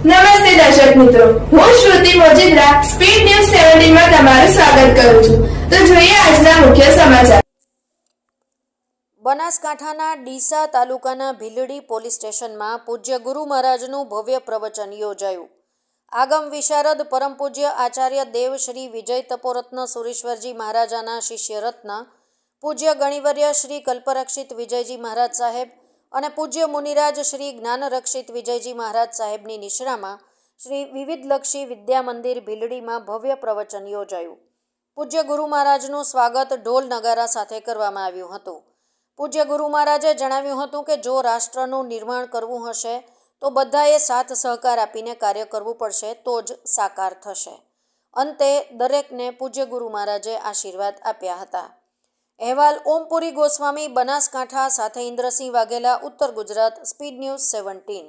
નમસ્તે દર્શક મિત્રો. હું શ્રુતિ મોજીદ્રા સ્પીડ ન્યૂઝ સેવન્ટીનમાં તમારું સ્વાગત કરું છું. તો જોઈએ આજના મુખ્ય સમાચાર. બનાસકાંઠાના ડીસા તાલુકાના ભીલડી પોલીસ સ્ટેશનમાં પૂજ્ય ગુરુ મહારાજનું ભવ્ય પ્રવચન યોજાયું. આગમ વિશારદ પરમ પૂજ્ય આચાર્ય દેવ શ્રી વિજય તપોરત્ન સુરેશ્વરજી મહારાજાના શિષ્ય રત્ન પૂજ્ય ગણિવર્ય શ્રી કલ્પરક્ષિત વિજયજી મહારાજ સાહેબ અને પૂજ્ય મુનિરાજ શ્રી જ્ઞાનરક્ષિત વિજયજી મહારાજ સાહેબની નિશ્રામાં શ્રી વિવિધલક્ષી વિદ્યા મંદિર ભીલડીમાં ભવ્ય પ્રવચન યોજાયું. પૂજ્ય ગુરુ મહારાજનું સ્વાગત ઢોલ નગારા સાથે કરવામાં આવ્યું હતું. પૂજ્ય ગુરુ મહારાજે જણાવ્યું હતું કે જો રાષ્ટ્રનું નિર્માણ કરવું હશે, તો બધાએ સાથ સહકાર આપીને કાર્ય કરવું પડશે, તો જ સાકાર થશે. અંતે દરેકને પૂજ્ય ગુરુ મહારાજે આશીર્વાદ આપ્યા હતા. અહેવાલ ઓમપુરી ગોસ્વામી બનાસકાંઠા સાથે ઇન્દ્રસિંહ વાઘેલા ઉત્તર ગુજરાત સ્પીડ ન્યૂઝ સેવન્ટીન.